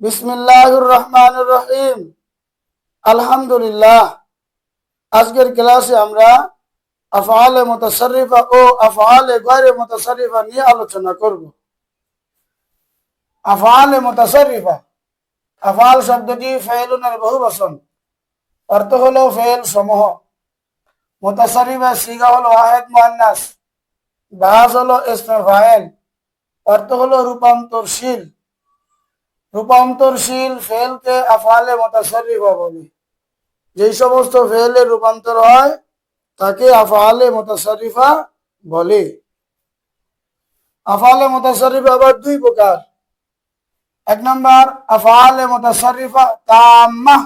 বিসমিল্লাহির রহমানির রহিম আলহামদুলিল্লাহ। আজকের ক্লাসে আমরা আফআলে মুতাসাররিফা ও আফআলে গায়রে মুতাসাররিফা নিয়ে আলোচনা করব। আফআলে মুতাসাররিফা আফআল শব্দটি ফেলুনের বহুবচন। অর্থ হলো ফেল সমূহ। মুতাসাররিফা সিগা হলো ওয়াহিদ মুআন্নাস বাস হলো ইসমে ফাইল। অর্থ হলো রূপান্তরশীল। রূপান্তরশীল ফেলকে আফালে মোতাসারিফা বলে যেই সমস্ত ফেলে রূপান্তর হয়, তাকে আফালে মোতাসারিফা বলে। আফালে মোতাসারিফা আবার দুই প্রকার। এক নম্বর, আফালে মোতাসারিফা তাম্মা।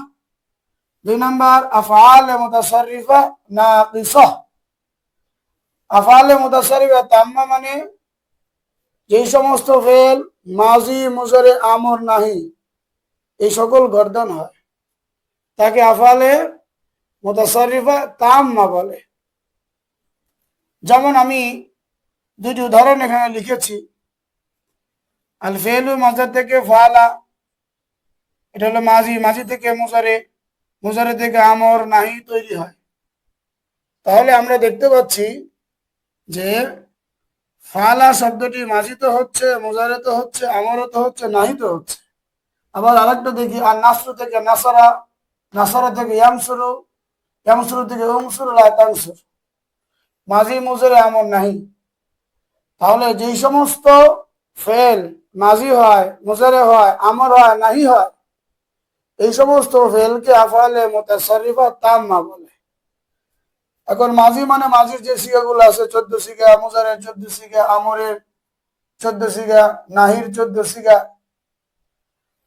দুই নম্বর, আফালে মোতাসারিফা নাকিসা। আফালে মোতাসারিফা তাম্মা মানে যেই সমস্ত ফেল মাজি মুজরে আমর নাহি। এই সকল গর্দন হয়। তাকে আফালে মোতাসারিফা তাম্মা বলে। যেমন আমি দুটি উদাহরণ এখানে লিখেছি। আল ফেলু মাজার থেকে ফালা, এটা হলো মাঝি মাঝি থেকে মুজারে মুজারে থেকে আমর নাহি তৈরি হয়। তাহলে আমরা দেখতে পাচ্ছি যে ফালা শব্দটি মাঝি তো হচ্ছে, মোজারে তো হচ্ছে আমারও তো হচ্ছে, নাহি তো হচ্ছে। আবার আরেকটা দেখি, আর নাসরু থেকে নাসারা নাসারা থেকে ইয়ামসুরু ইয়ামসুরু থেকে উমসুরু লাতাংসুর মাঝি মুজরে, আমর নাহি। তাহলে যেই সমস্ত ফেল মাঝি হয়, মুজারে হয়, আমর হয়, নাহি হয়, এই সমস্ত ফেলকে আফালে মোতাসারিফা তাম্মা বলে। এখন মাঝি মানে মাঝির যে শিখাগুলো আছে, চোদ্দ শিখা, মুজারের চোদ্দ শিখা, আমরের চোদ্দ শিখা, নাহির চোদ্দ শিখা,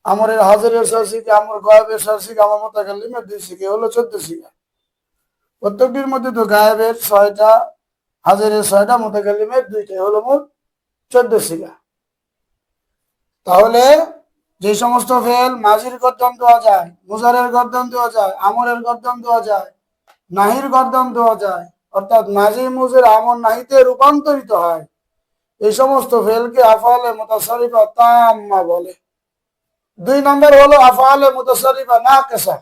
আমরের হাজারের ছয় শিখা, আমর গায়েবের ছয় শিখা, আমার মোতাকাল্লিমের দুই শিখে হলো চোদ্দ শিখা। প্রত্যেকটির মধ্যে তো গায়েবের ছয়টা, হাজারের ছয়টা, মোতাকাল্লিমের দুইটাই হলো মোট চোদ্দ শিখা। তাহলে যে সমস্ত ফেল মাঝির গর্দন দেওয়া যায়, মুজারের গর্দন দেওয়া যায়, আমরের গর্দন দেওয়া যায় নাহির গর্দন দেওয়া যায়। অর্থাৎ নাজি মুজের আমন নাহিতে রূপান্তরিত হয়। এই সমস্ত ফেলকে আফালে মুতাসারিফা তাম্মা বলে। দুই নম্বর হলো আফালে মুতাসারিফা না কেসা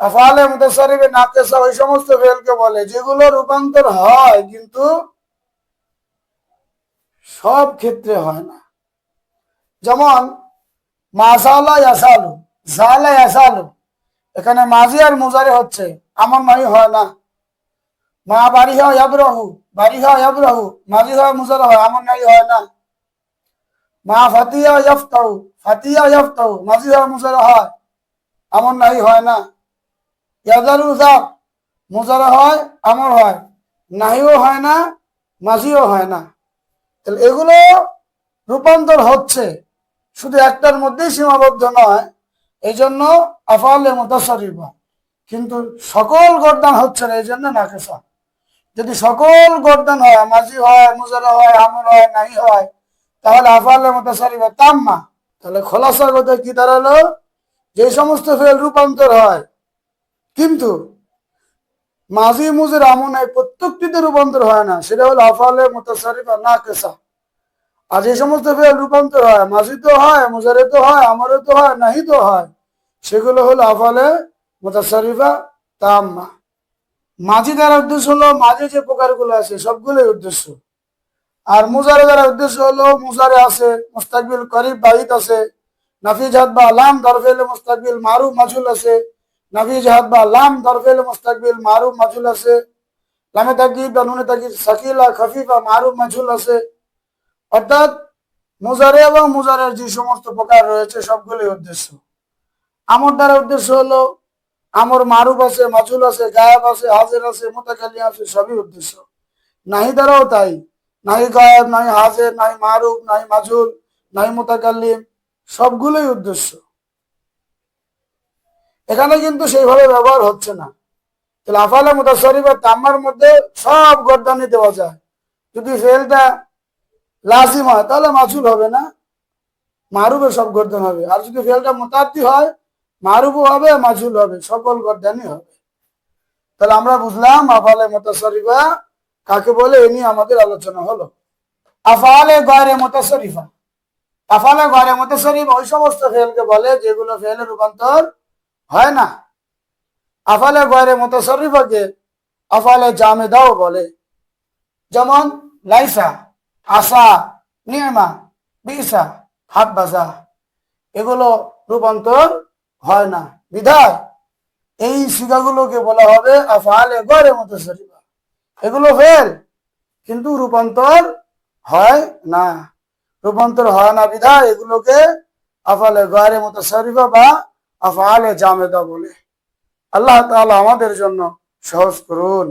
আফালে মুতাসারিফে না কেসা ওই সমস্ত ফেলকে বলে, যেগুলো রূপান্তর হয় কিন্তু সব ক্ষেত্রে হয় না। যেমন, মাসালা ইয়াসালু, জালা ইয়াসালু। এখানে মাঝি আর মুজারে হচ্ছে। আমার নয় হয় না। মা বাড়ি হয় ইয়াবরাহু বাড়ি হয় ইয়াবরাহু মাঝি হয় মুজারে হয় আমার নাই হয় না। মা ফাতিয়া ইয়াফতাউ ফাতিয়া ইয়াফতাউ মাঝি হয় মুজারে হয় আমার নাই হয় না। ইয়াদারু জাব মুজারে হয়, আমার হয়। নাহিও হয় না মাঝিও হয় না। তাহলে এগুলো রূপান্তর হচ্ছে। শুধু একটার মধ্যেই সীমাবদ্ধ নয় এই জন্য আফালে মোতাসারিফা কিন্তু সকল গরদান হচ্ছে না এই জন্য নাকেসা যদি সকল গরদান হয় মাঝি হয়, মুজারা হয়, আমর হয় নাই হয়, তাহলে আফালে মোতাসারিফা তাম্মা, তাহলে খোলাসার কথা কি দাঁড়াল? যে সমস্ত ফেল রূপান্তর হয়, কিন্তু মাঝি মুজের আমন হয় প্রত্যেকটিতে রূপান্তর হয় না, সেটা হলো আফালে মোতাসারিফা না কেসা আর যে সমস্ত ফেল রূপান্তর হয় মাঝি তো হয় মুজারে তো হয় আমারও তো হয় নাহি তো হয়, সেগুলো হলো আফালে মোতাসারিফা তাম্মা মাঝি দ্বারা উদ্দেশ্য হলো মাঝে যে প্রকারগুলো আছে, সবগুলোই উদ্দেশ্য। আর মুজারে দ্বারা উদ্দেশ্য হলো মুজারে আছে, মুস্তাকবিল করিব বাহিত আছে, নাফি জাহাদ বা লাম দরফেল মুস্তাকবিল মারু মাজুল আছে, নাফি জাহাদ বা লাম দরফেল মুস্তাকবিল মারু মাজুল আছে, লামে তাকিব বা নুনে তাকিব সাকিলা, খফিফা মারু মাজুল আছে। অর্থাৎ মুজারে এবং মুজারের যে সমস্ত প্রকার রয়েছে, সবগুলোই উদ্দেশ্য। আমার দ্বারা উদ্দেশ্য হলো আমর মারুফ আছে মাজুল আছে, গায়েব আছে, হাজের আছে মোতাকালি আছে, সবই উদ্দেশ্য। নাহি দ্বারাও তাই। নাই গায়েব, নাই হাজের, নাই মারুফ, নাই মাজুল নাই মোতাকাল্লিম সবগুলোই উদ্দেশ্য। এখানে কিন্তু সেইভাবে ব্যবহার হচ্ছে না। তাহলে আফালে মোতাসরিফা তাম্মার মধ্যে সব গর্দানি দেওয়া যায়। যদি ফেলটা লাজিম হয়, তাহলে মাছুল হবে না। মারুফে সব গর্দান হবে। আর যদি ফেলটা মোতাব্দি হয় মারুফও হবে, মাঝুল হবে, সকল গর্দানই হবে। তাহলে আমরা বুঝলাম, আফালে মোতাসরিফা কাকে বলে, এ নিয়ে আমাদের আলোচনা হলো। আফালে গয়রে মোতাসরিফা আফালে ঘরে মতো শরীফ ওই সমস্ত ফেলকে বলে, যেগুলো ফেলে রূপান্তর হয় না। আফালে ঘরে মতো শরীফকে আফালে জামেদাও বলে। যেমন, লাইসা, আসা, নিয়মা, বিসা হাত বাসা এগুলো রূপান্তর হয় না। বিধায় এই শিখাগুলোকে বলা হবে আফালে গড়ের মতো সরিবা এগুলো ফের কিন্তু রূপান্তর হয় না। রূপান্তর হয় না, বিধায় এগুলোকে আফালে গড়ের মতো সরিবা বা আফালে জামেদা বলে। আল্লাহ তাআলা আমাদের জন্য সহজ করুন।